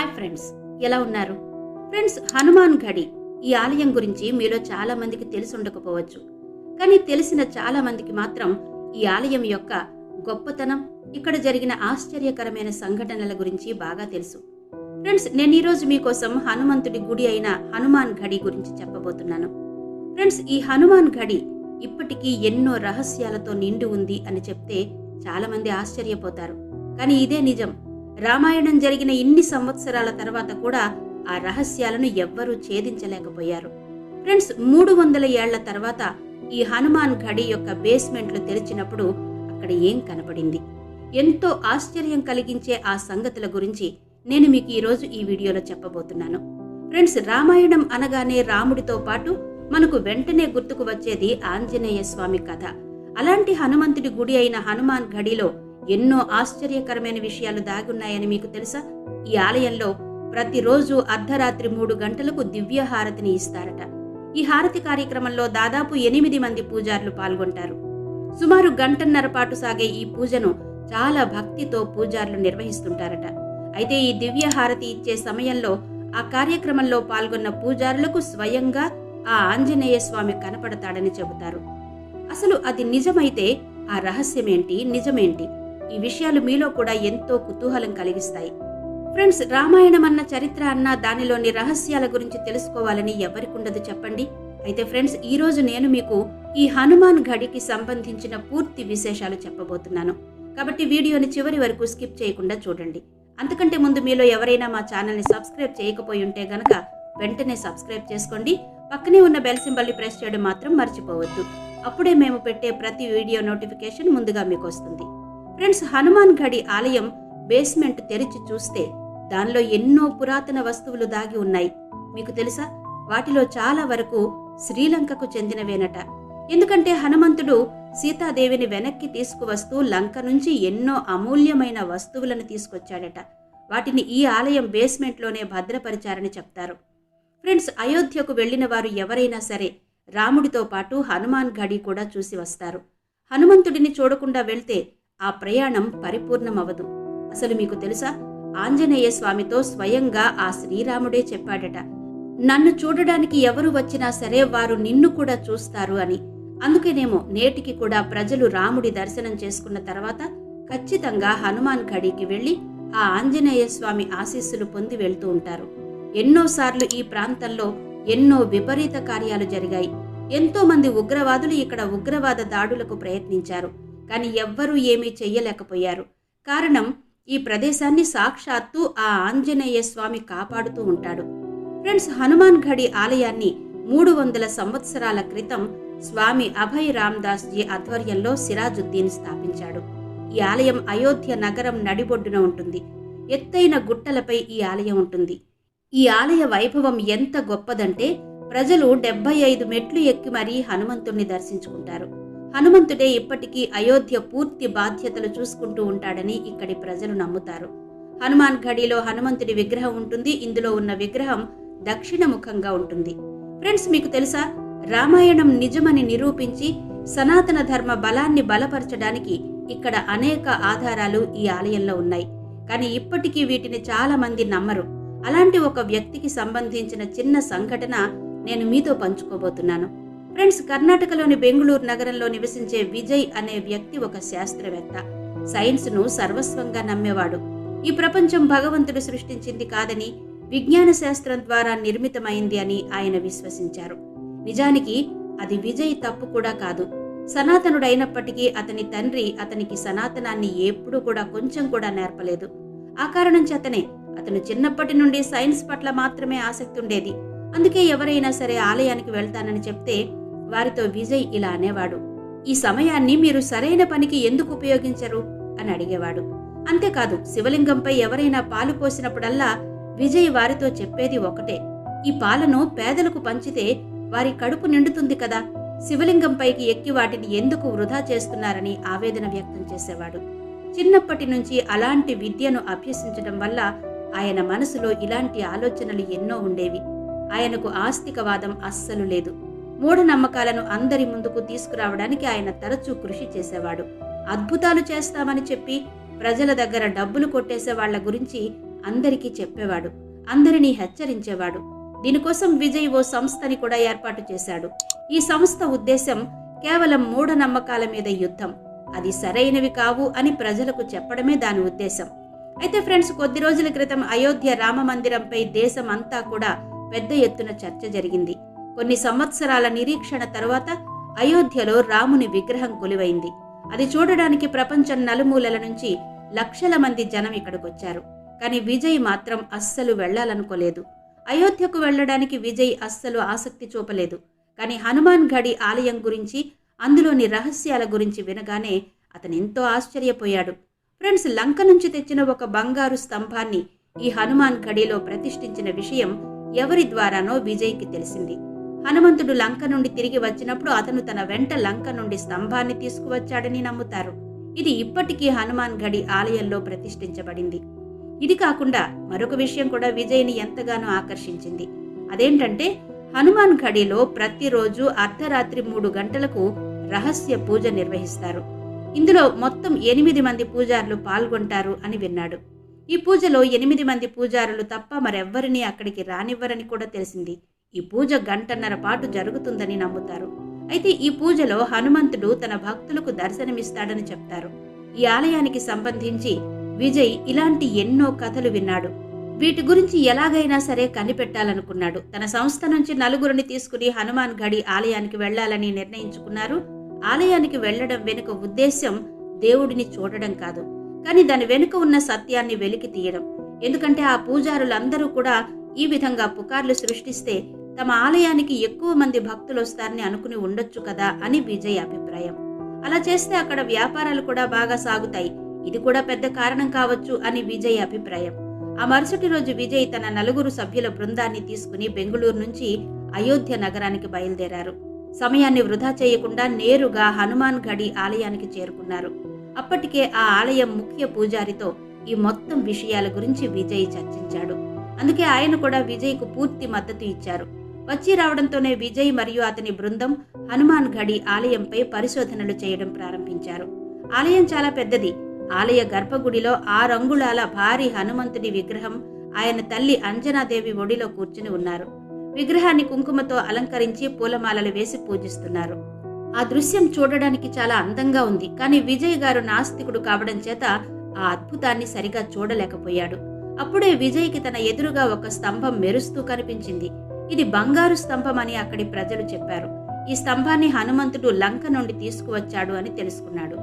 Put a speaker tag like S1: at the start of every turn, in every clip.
S1: Hi friends ఎలా ఉన్నారు? Friends Hanuman ఘడి ఈ ఆలయం గురించి మీలో చాలా మందికి తెలిసి ఉండకపోవచ్చు. కానీ తెలిసిన చాలా మందికి మాత్రం ఈ ఆలయం యొక్క గొప్పతనం ఇక్కడ జరిగిన ఆశ్చర్యకరమైన సంఘటనల గురించి బాగా తెలుసు. ఫ్రెండ్స్ నేను ఈరోజు మీకోసం హనుమంతుడి గుడి అయిన హనుమాన్ ఘడి గురించి చెప్పబోతున్నాను. ఫ్రెండ్స్ ఈ హనుమాన్ ఘడి ఇప్పటికీ ఎన్నో రహస్యాలతో నిండి ఉంది అని చెప్తే చాలామంది ఆశ్చర్యపోతారు. కానీ ఇదే నిజం. రామాయణం జరిగిన ఇన్ని సంవత్సరాల తర్వాత కూడా ఆ రహస్యాలను ఎవ్వరూ ఛేదించలేకపోయారు. ఫ్రెండ్స్ మూడు వందల ఏళ్ళ తర్వాత ఈ హనుమాన్ ఘడి యొక్క బేస్మెంట్లు తెరిచినప్పుడు అక్కడ ఏం కనపడింది? ఎంతో ఆశ్చర్యం కలిగించే ఆ సంగతుల గురించి నేను మీకు ఈరోజు ఈ వీడియోలో చెప్పబోతున్నాను. ఫ్రెండ్స్ రామాయణం అనగానే రాముడితో పాటు మనకు వెంటనే గుర్తుకు వచ్చేది ఆంజనేయ స్వామి కథ. అలాంటి హనుమంతుడి గుడి అయిన హనుమాన్ ఘడిలో ఎన్నో ఆశ్చర్యకరమైన విషయాలు దాగున్నాయని మీకు తెలుసా? ఈ ఆలయంలో ప్రతిరోజు అర్ధరాత్రి మూడు గంటలకు దివ్య హారతిని ఇస్తారట. ఈ హారతి కార్యక్రమంలో దాదాపు ఎనిమిది మంది పూజారులు పాల్గొంటారు. సుమారు గంటన్నర పాటు సాగే ఈ పూజను చాలా భక్తితో పూజారులు నిర్వహిస్తుంటారట. అయితే ఈ దివ్య హారతి ఇచ్చే సమయంలో ఆ కార్యక్రమంలో పాల్గొన్న పూజారులకు స్వయంగా ఆ ఆంజనేయ స్వామి కనపడతాడని చెబుతారు. అసలు అది నిజమైతే ఆ రహస్యమేంటి? నిజమేంటి? ఈ విషయాలు మీలో కూడా ఎంతో కుతూహలం కలిగిస్తాయి. ఫ్రెండ్స్ రామాయణం అన్న చరిత్ర అన్న దానిలోని రహస్యాల గురించి తెలుసుకోవాలని ఎవరికుండదు చెప్పండి. అయితే ఫ్రెండ్స్ ఈరోజు నేను మీకు ఈ హనుమాన్ ఘడికి సంబంధించిన పూర్తి విశేషాలు చెప్పబోతున్నాను. కాబట్టి వీడియోని చివరి వరకు స్కిప్ చేయకుండా చూడండి. అంతకంటే ముందు మీలో ఎవరైనా మా ఛానల్ని సబ్స్క్రైబ్ చేయకపోయి ఉంటే గనక వెంటనే సబ్స్క్రైబ్ చేసుకోండి. పక్కనే ఉన్న బెల్ సింబల్ని ప్రెస్ చేయడం మాత్రం మర్చిపోవద్దు. అప్పుడే మేము పెట్టే ప్రతి వీడియో నోటిఫికేషన్ ముందుగా మీకు వస్తుంది. ఫ్రెండ్స్ హనుమాన్ గడి ఆలయం బేస్మెంట్ తెరిచి చూస్తే దానిలో ఎన్నో పురాతన వస్తువులు దాగి ఉన్నాయి. మీకు తెలుసా? వాటిలో చాలా వరకు శ్రీలంకకు చెందినవేనట. ఎందుకంటే హనుమంతుడు సీతాదేవిని వెనక్కి తీసుకువస్తూ లంక నుంచి ఎన్నో అమూల్యమైన వస్తువులను తీసుకొచ్చాడట. వాటిని ఈ ఆలయం బేస్మెంట్లోనే భద్రపరిచారని చెప్తారు. ఫ్రెండ్స్ అయోధ్యకు వెళ్ళిన వారు ఎవరైనా సరే రాముడితో పాటు హనుమాన్ గడి కూడా చూసి వస్తారు. హనుమంతుడిని చూడకుండా వెళ్తే ఆ ప్రయాణం పరిపూర్ణమవదు అసలు మీకు తెలుసా? ఆంజనేయ స్వామితో స్వయంగా ఆ శ్రీరాముడే చెప్పాడట నన్ను చూడడానికి ఎవరు వచ్చినా సరే వారు నిన్ను కూడా చూస్తారు అని. అందుకేనేమో నేటికి కూడా ప్రజలు రాముడి దర్శనం చేసుకున్న తర్వాత ఖచ్చితంగా హనుమాన్ ఘడికి వెళ్ళి ఆ ఆంజనేయ స్వామి ఆశీస్సులు పొంది వెళ్తూ ఉంటారు. ఎన్నోసార్లు ఈ ప్రాంతంలో ఎన్నో విపరీత కార్యాలు జరిగాయి. ఎంతో మంది ఉగ్రవాదులు ఇక్కడ ఉగ్రవాద దాడులకు ప్రయత్నించారు. కానీ ఎవ్వరూ ఏమీ చెయ్యలేకపోయారు. కారణం ఈ ప్రదేశాన్ని సాక్షాత్తు ఆ ఆంజనేయ స్వామి కాపాడుతూ ఉంటాడు. ఫ్రెండ్స్ హనుమాన్ ఘడి ఆలయాన్ని మూడు వందల సంవత్సరాల క్రితం స్వామి అభయ్ రామ్దాస్ జీ ఆధ్వర్యంలో సిరాజుద్దీన్ స్థాపించాడు. ఈ ఆలయం అయోధ్య నగరం నడిబొడ్డున ఉంటుంది. ఎత్తైన గుట్టలపై ఈ ఆలయం ఉంటుంది. ఈ ఆలయ వైభవం ఎంత గొప్పదంటే ప్రజలు డెబ్బై ఐదు మెట్లు ఎక్కి మరీ హనుమంతుణ్ణి దర్శించుకుంటారు. హనుమంతుడే ఇప్పటికీ అయోధ్య పూర్తి బాధ్యతలు చూసుకుంటూ ఉంటాడని ఇక్కడి ప్రజలు నమ్ముతారు. హనుమాన్ ఘడిలో హనుమంతుడి విగ్రహం ఉంటుంది. ఇందులో ఉన్న విగ్రహం దక్షిణముఖంగా ఉంటుంది. ఫ్రెండ్స్ మీకు తెలుసా? రామాయణం నిజమని నిరూపించి సనాతన ధర్మ బలాన్ని బలపరచడానికి ఇక్కడ అనేక ఆధారాలు ఈ ఆలయంలో ఉన్నాయి. కానీ ఇప్పటికీ వీటిని చాలా మంది నమ్మరు. అలాంటి ఒక వ్యక్తికి సంబంధించిన చిన్న సంఘటన నేను మీతో పంచుకోబోతున్నాను. ఫ్రెండ్స్ కర్ణాటకలోని బెంగళూరు నగరంలో నివసించే విజయ్ అనే వ్యక్తి ఒక శాస్త్రవేత్త. సైన్స్ను సర్వస్వంగా నమ్మేవాడు. ఈ ప్రపంచం భగవంతుడు సృష్టించింది కాదని విజ్ఞాన శాస్త్రం ద్వారా నిర్మితమైంది అని ఆయన విశ్వసించారు. నిజానికి అది విజయ్ తప్పు కూడా కాదు. సనాతనుడైనప్పటికీ అతని తండ్రి అతనికి సనాతనాన్ని ఎప్పుడూ కూడా కొంచెం కూడా నేర్పలేదు. ఆ కారణం చేతనే అతను చిన్నప్పటి నుండి సైన్స్ పట్ల మాత్రమే ఆసక్తి ఉండేది. అందుకే ఎవరైనా సరే ఆలయానికి వెళ్తానని చెప్తే వారితో విజయ్ ఇలా అనేవాడు ఈ సమయాన్ని మీరు సరైన పనికి ఎందుకు ఉపయోగించరు? అని అడిగేవాడు అంతేకాదు శివలింగంపై ఎవరైనా పాలు పోసినప్పుడల్లా విజయ్ వారితో చెప్పేది ఒకటే ఈ పాలను పేదలకు పంచితే వారి కడుపు నిండుతుంది కదా శివలింగంపైకి ఎక్కి వాటిని ఎందుకు వృధా చేస్తున్నారని ఆవేదన వ్యక్తం చేసేవాడు. చిన్నప్పటి నుంచి అలాంటి విద్యను అభ్యసించడం వల్ల ఆయన మనసులో ఇలాంటి ఆలోచనలు ఎన్నో ఉండేవి. ఆయనకు ఆస్తికవాదం అస్సలు లేదు. మూఢనమ్మకాలను అందరి ముందుకు తీసుకురావడానికి ఆయన తరచూ కృషి చేసేవాడు. అద్భుతాలు చేస్తామని చెప్పి ప్రజల దగ్గర డబ్బులు కొట్టేసే వాళ్ళ గురించి అందరికీ చెప్పేవాడు. అందరినీ హెచ్చరించేవాడు. దీనికోసం విజయ్ ఓ సంస్థని కూడా ఏర్పాటు చేశాడు. ఈ సంస్థ ఉద్దేశం కేవలం మూఢనమ్మకాల మీద యుద్ధం. అది సరైనవి కావు అని ప్రజలకు చెప్పడమే దాని ఉద్దేశం. అయితే ఫ్రెండ్స్ కొద్ది రోజుల క్రితం అయోధ్య రామ మందిరంపై దేశం అంతా కూడా పెద్ద ఎత్తున చర్చ జరిగింది. కొన్ని సంవత్సరాల నిరీక్షణ తరువాత అయోధ్యలో రాముని విగ్రహం కొలువైంది. అది చూడడానికి ప్రపంచం నలుమూలల నుంచి లక్షల మంది జనం ఇక్కడికొచ్చారు. కానీ విజయ్ మాత్రం అస్సలు వెళ్ళాలనుకోలేదు అయోధ్యకు వెళ్ళడానికి విజయ్ అస్సలు ఆసక్తి చూపలేదు. కానీ హనుమాన్ గడి ఆలయం గురించి అందులోని రహస్యాల గురించి వినగానే అతనెంతో ఎంతో ఆశ్చర్యపోయాడు. ఫ్రెండ్స్ లంక నుంచి తెచ్చిన ఒక బంగారు స్తంభాన్ని ఈ హనుమాన్ ఘడిలో ప్రతిష్ఠించిన విషయం ఎవరి ద్వారానో విజయ్కి తెలిసింది. హనుమంతుడు లంక నుండి తిరిగి వచ్చినప్పుడు అతను తన వెంట లంక నుండి స్తంభాన్ని తీసుకువచ్చాడని నమ్ముతారు. ఇది ఇప్పటికీ హనుమాన్ గడి ఆలయంలో ప్రతిష్ఠించబడింది. ఇది కాకుండా మరొక విషయం కూడా విజయ్ని ఎంతగానో ఆకర్షించింది. అదేంటంటే హనుమాన్ ఘడిలో ప్రతిరోజు అర్ధరాత్రి మూడు గంటలకు రహస్య పూజ నిర్వహిస్తారు. ఇందులో మొత్తం ఎనిమిది మంది పూజారులు పాల్గొంటారు అని విన్నాడు. ఈ పూజలో ఎనిమిది మంది పూజారులు తప్ప మరెవ్వరినీ అక్కడికి రానివ్వరని కూడా తెలిసింది. ఈ పూజ గంటన్నర పాటు జరుగుతుందని నమ్ముతారు. అయితే ఈ పూజలో హనుమంతుడు తన భక్తులకు దర్శనమిస్తాడని చెప్తారు. ఈ ఆలయానికి సంబంధించి విజయ్ ఇలాంటి ఎన్నో కథలు విన్నాడు. వీటి గురించి ఎలాగైనా సరే కనిపెట్టాలనుకున్నాడు. తన సంస్థ నుంచి నలుగురిని తీసుకుని హనుమాన్ గడి ఆలయానికి వెళ్ళాలని నిర్ణయించుకున్నారు. ఆలయానికి వెళ్ళడం వెనుక ఉద్దేశ్యం దేవుడిని చూడడం కాదు. కానీ దాని వెనుక ఉన్న సత్యాన్ని వెలికి తీయడం. ఎందుకంటే ఆ పూజారులందరూ కూడా ఈ విధంగా పుకార్లు సృష్టిస్తే తమ ఆలయానికి ఎక్కువ మంది భక్తులు వస్తారని అనుకుని ఉండొచ్చు కదా అని విజయ్ అభిప్రాయం. అలా చేస్తే అక్కడ వ్యాపారాలు కూడా బాగా సాగుతాయి. ఇది కూడా పెద్ద కారణం కావచ్చు అని విజయ్ అభిప్రాయం. ఆ మరుసటి రోజు విజయ్ తన నలుగురు సభ్యుల బృందాన్ని తీసుకుని బెంగుళూరు నుంచి అయోధ్య నగరానికి బయలుదేరారు. సమయాన్ని వృధా చేయకుండా నేరుగా హనుమాన్ గడి ఆలయానికి చేరుకున్నారు. అప్పటికే ఆ ఆలయం ముఖ్య పూజారితో ఈ మొత్తం విషయాల గురించి విజయ్ చర్చించాడు. అందుకే ఆయన కూడా విజయ్కు పూర్తి మద్దతు ఇచ్చారు. వచ్చి రావడంతోనే విజయ్ మరియు అతని బృందం హనుమాన్ ఘడి ఆలయంపై పరిశోధనలు చేయడం ప్రారంభించారు. ఆలయం చాలా పెద్దది. ఆలయ గర్భగుడిలో ఆరు అంగుళాల భారీ హనుమంతుడి విగ్రహం ఆయన తల్లి అంజనాదేవి ఒడిలో కూర్చుని ఉన్నారు. విగ్రహాన్ని కుంకుమతో అలంకరించి పూలమాలలు వేసి పూజిస్తున్నారు. ఆ దృశ్యం చూడడానికి చాలా అందంగా ఉంది. కానీ విజయ్ గారు నాస్తికుడు కావడం చేత ఆ అద్భుతాన్ని సరిగా చూడలేకపోయాడు. అప్పుడే విజయ్కి తన ఎదురుగా ఒక స్తంభం మెరుస్తూ కనిపించింది. ఇది బంగారు స్తంభం అని అక్కడి ప్రజలు చెప్పారు. ఈ స్తంభాన్ని హనుమంతుడు లంక నుండి తీసుకువచ్చాడు అని తెలుసుకున్నాడు.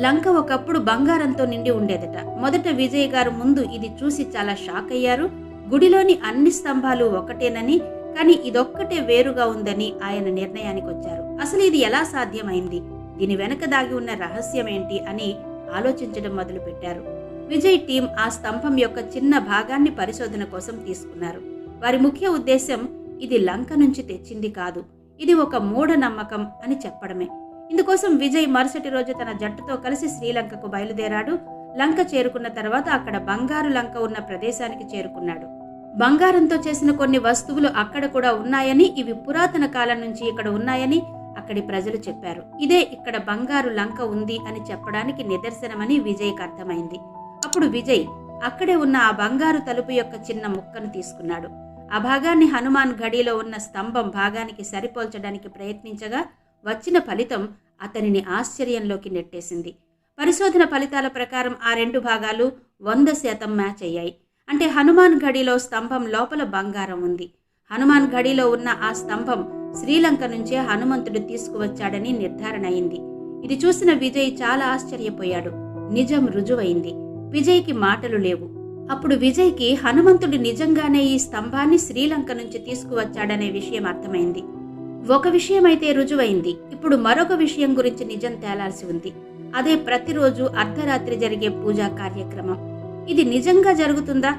S1: లంక ఒకప్పుడు బంగారంతో నిండి ఉండేదట. మొదట విజయ్ గారు ముందు ఇది చూసి చాలా షాక్ అయ్యారు. గుడిలోని అన్ని స్తంభాలు ఒకటేనని కానీ ఇదొక్కటే వేరుగా ఉందని ఆయన నిర్ణయానికి వచ్చారు. అసలు ఇది ఎలా సాధ్యమైంది? దీని వెనక దాగి ఉన్న రహస్యం ఏంటి అని ఆలోచించడం మొదలుపెట్టారు. విజయ్ టీం ఆ స్తంభం యొక్క చిన్న భాగాన్ని పరిశోధన కోసం తీసుకున్నారు. వారి ముఖ్య ఉద్దేశం ఇది లంక నుంచి తెచ్చింది కాదు. ఇది ఒక మూఢ నమ్మకం అని చెప్పడమే. ఇందుకోసం విజయ్ మరుసటి రోజు తన జట్టుతో కలిసి శ్రీలంకకు బయలుదేరాడు. లంక చేరుకున్న తర్వాత అక్కడ బంగారు లంక ఉన్న ప్రదేశానికి చేరుకున్నాడు. బంగారంతో చేసిన కొన్ని వస్తువులు అక్కడ కూడా ఉన్నాయని ఇవి పురాతన కాలం నుంచి ఇక్కడ ఉన్నాయని అక్కడి ప్రజలు చెప్పారు. ఇదే ఇక్కడ బంగారు లంక ఉంది అని చెప్పడానికి నిదర్శనమని విజయ్కి అర్థమైంది. అప్పుడు విజయ్ అక్కడే ఉన్న ఆ బంగారు తలుపు యొక్క చిన్న ముక్కను తీసుకున్నాడు. ఆ భాగాన్ని హనుమాన్ ఘడిలో ఉన్న స్తంభం భాగానికి సరిపోల్చడానికి ప్రయత్నించగా వచ్చిన ఫలితం అతనిని ఆశ్చర్యంలోకి నెట్టేసింది. పరిశోధన ఫలితాల ప్రకారం ఆ రెండు భాగాలు వంద శాతం మ్యాచ్ అయ్యాయి. అంటే హనుమాన్ ఘడిలో స్తంభం లోపల బంగారం ఉంది. హనుమాన్ ఘడిలో ఉన్న ఆ స్తంభం శ్రీలంక నుంచే హనుమంతుడు తీసుకువచ్చాడని నిర్ధారణ అయింది. ఇది చూసిన విజయ్ చాలా ఆశ్చర్యపోయాడు. నిజం రుజువైంది. విజయ్కి మాటలు లేవు. అప్పుడు విజయ్కి హనుమంతుడు నిజంగానే ఈ స్తంభాన్ని శ్రీలంక నుంచి తీసుకువచ్చాడనే విషయం అర్థమైంది. ఒక విషయం అయితే రుజువైంది. ఇప్పుడు మరొక విషయం గురించి నిజం తేలాల్సి ఉంది. అదే ప్రతిరోజు అర్ధరాత్రి జరిగే పూజా కార్యక్రమం. ఇది నిజంగా జరుగుతుందా?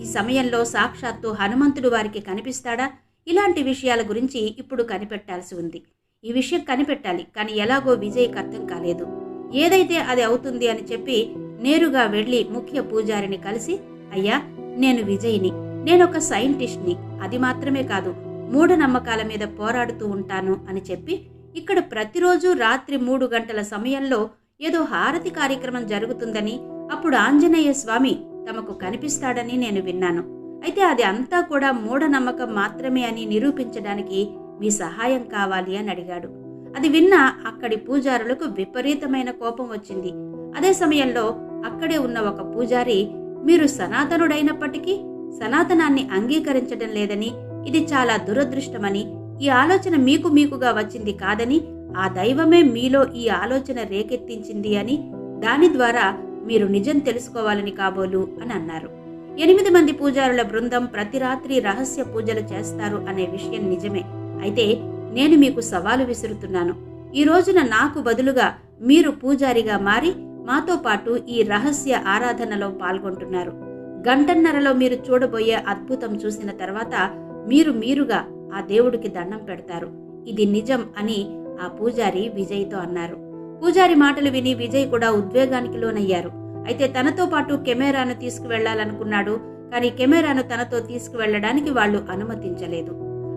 S1: ఈ సమయంలో సాక్షాత్తు హనుమంతుడు వారికి కనిపిస్తాడా? ఇలాంటి విషయాల గురించి ఇప్పుడు కనిపెట్టాల్సి ఉంది. ఈ విషయం కనిపెట్టాలి కానీ ఎలాగో విజయ్కి అర్థం కాలేదు. ఏదైతే అది అవుతుంది అని చెప్పి నేరుగా వెళ్ళి ముఖ్య పూజారిని కలిసి అయ్యా నేను విజయ్ని. నేనొక సైంటిస్ట్ని. అది మాత్రమే కాదు మూఢనమ్మకాల మీద పోరాడుతూ ఉంటాను అని చెప్పి ఇక్కడ ప్రతిరోజు రాత్రి మూడు గంటల సమయంలో ఏదో హారతి కార్యక్రమం జరుగుతుందని అప్పుడు ఆంజనేయ స్వామి తమకు కనిపిస్తాడని నేను విన్నాను. అయితే అది అంతా కూడా మూఢనమ్మకం మాత్రమే అని నిరూపించడానికి మీ సహాయం కావాలి అని అడిగాడు. అది విన్న అక్కడి పూజారులకు విపరీతమైన కోపం వచ్చింది. అదే సమయంలో అక్కడే ఉన్న ఒక పూజారి మీరు సనాతనుడైనప్పటికీ సనాతనాన్ని అంగీకరించడం లేదని ఇది చాలా దురదృష్టమని ఈ ఆలోచన మీకు మీకుగా వచ్చింది కాదని ఆ దైవమే మీలో ఈ ఆలోచన రేకెత్తించింది అని దాని ద్వారా మీరు నిజం తెలుసుకోవాలని కాబోలు అని అన్నారు. ఎనిమిది మంది పూజారుల బృందం ప్రతి రాత్రి రహస్య పూజలు చేస్తారు అనే విషయం నిజమే. అయితే నేను మీకు సవాలు విసురుతున్నాను. ఈ రోజున నాకు బదులుగా మీరు పూజారిగా మారి మాతో పాటు ఈ రహస్య ఆరాధనలో పాల్గొంటున్నారు. గంటన్నరలో మీరు చూడబోయే అద్భుతం చూసిన తర్వాత మీరు మీరుగా ఆ దేవుడికి దండం పెడతారు. ఇది నిజం అని ఆ పూజారి విజయ్తో అన్నారు. పూజారి మాటలు విని విజయ్ కూడా ఉద్వేగానికి లోనయ్యారు. అయితే తనతో పాటు కెమెరాను తీసుకువెళ్ళాలనుకున్నాడు కానీ కెమెరాను తనతో తీసుకువెళ్ళడానికి వాళ్ళు అనుమతించలేదు.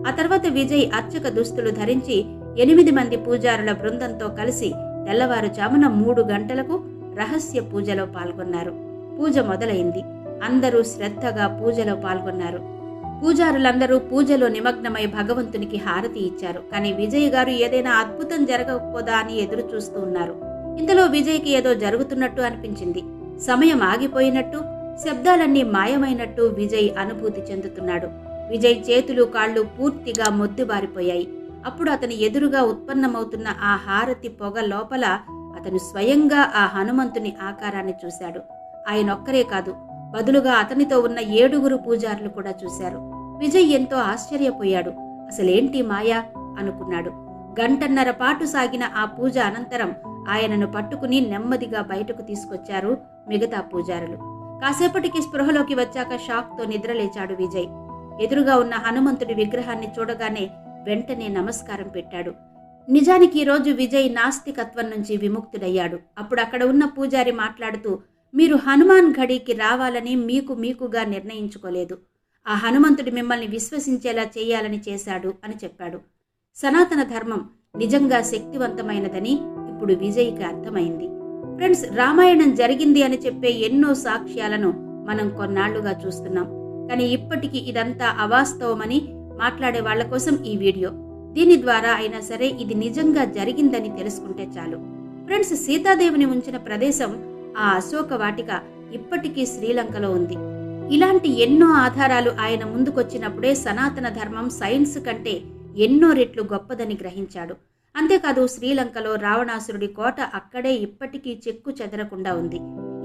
S1: ఆ తర్వాత విజయ్ అర్చక దుస్తులు ధరించి ఎనిమిది మంది పూజారుల బృందంతో కలిసి తెల్లవారుజామున మూడు గంటలకు రహస్య పూజలో పాల్గొన్నారు. పూజ మొదలైంది. అందరూ శ్రద్ధగా పూజలో పాల్గొన్నారు. పూజారులందరూ పూజలో నిమగ్నమై భగవంతునికి హారతి ఇచ్చారు. కానీ విజయ్ గారు ఏదైనా అద్భుతం జరగకపోదా అని ఎదురు చూస్తూ ఉన్నారు. ఇంతలో విజయ్కి ఏదో జరుగుతున్నట్టు అనిపించింది. సమయం ఆగిపోయినట్టు శబ్దాలన్నీ మాయమైనట్టు విజయ్ అనుభూతి చెందుతున్నాడు. విజయ్ చేతులు కాళ్ళు పూర్తిగా మొద్దుబారిపోయాయి. అప్పుడు అతని ఎదురుగా ఉత్పన్నమవుతున్న ఆ హారతి పొగ లోపల అతను స్వయంగా ఆ హనుమంతుని ఆకారాన్ని చూశాడు. ఆయన ఒక్కరే కాదు బదులుగా అతనితో ఉన్న ఏడుగురు పూజారులు కూడా చూశారు. విజయ్ ఎంతో ఆశ్చర్యపోయాడు. అసలేంటి మాయా? అనుకున్నాడు. గంటన్నర పాటు సాగిన ఆ పూజ అనంతరం ఆయనను పట్టుకుని నెమ్మదిగా బయటకు తీసుకొచ్చారు మిగతా పూజారులు. కాసేపటికి స్పృహలోకి వచ్చాక షాక్తో నిద్రలేచాడు విజయ్. ఎదురుగా ఉన్న హనుమంతుడి విగ్రహాన్ని చూడగానే వెంటనే నమస్కారం పెట్టాడు. నిజానికి ఈరోజు రోజు విజయ్ నాస్తికత్వం నుంచి విముక్తుడయ్యాడు. అప్పుడు అక్కడ ఉన్న పూజారి మాట్లాడుతూ మీరు హనుమాన్ ఘడికి రావాలని మీకు మీకుగా నిర్ణయించుకోలేదు. ఆ హనుమంతుడు మిమ్మల్ని విశ్వసించేలా చేయాలని చేశాడు అని చెప్పాడు. సనాతన ధర్మం నిజంగా శక్తివంతమైనదని ఇప్పుడు విజయ్కి అర్థమైంది. ఫ్రెండ్స్ రామాయణం జరిగింది అని చెప్పే ఎన్నో సాక్ష్యాలను మనం కొన్నాళ్ళుగా చూస్తున్నాం. కానీ ఇప్పటికీ ఇదంతా అవాస్తవమని మాట్లాడే వాళ్ళ కోసం ఈ వీడియో. దీని ద్వారా అయినా సరే ఇది నిజంగా జరిగిందని తెలుసుకుంటే చాలు. ఫ్రెండ్స్ సీతాదేవిని ఉంచిన ప్రదేశం ఆ అశోక వాటిక ఇప్పటికీ శ్రీలంకలో ఉంది. ఇలాంటి ఎన్నో ఆధారాలు ఆయన ముందుకొచ్చినప్పుడే సనాతన ధర్మం సైన్స్ కంటే ఎన్నో రెట్లు గొప్పదని గ్రహించాడు. అంతేకాదు శ్రీలంకలో రావణాసురుడి కోట అక్కడే ఇప్పటికీ చెక్కు చెదరకుండా ఉంది.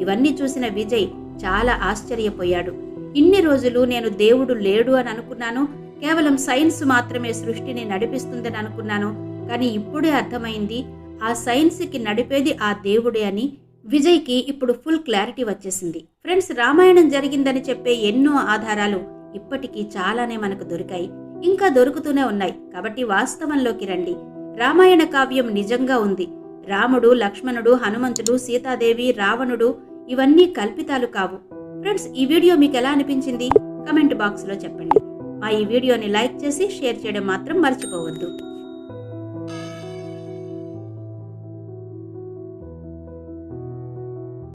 S1: ఇవన్నీ చూసిన విజయ్ చాలా ఆశ్చర్యపోయాడు. ఇన్ని రోజులు నేను దేవుడు లేడు అని అనుకున్నాను కేవలం సైన్స్ మాత్రమే సృష్టిని నడిపిస్తుందని అనుకున్నాను కానీ ఇప్పుడే అర్థమైంది ఆ సైన్స్కి నడిపేది ఆ దేవుడే అని విజయ్కి ఇప్పుడు ఫుల్ క్లారిటీ వచ్చేసింది. ఫ్రెండ్స్ రామాయణం జరిగిందని చెప్పే ఎన్నో ఆధారాలు ఇప్పటికీ చాలానే మనకు దొరికాయి. ఇంకా దొరుకుతూనే ఉన్నాయి. కాబట్టి వాస్తవంలోకి రండి. రామాయణ కావ్యం నిజంగా ఉంది. రాముడు లక్ష్మణుడు హనుమంతుడు సీతాదేవి రావణుడు ఇవన్నీ కల్పితాలు కావు. ఫ్రెండ్స్ ఈ వీడియో మీకు ఎలా అనిపించింది? కమెంట్ బాక్స్లో చెప్పండి. మా ఈ వీడియోని లైక్ చేసి షేర్ చేయడం మాత్రం మర్చిపోవద్దు.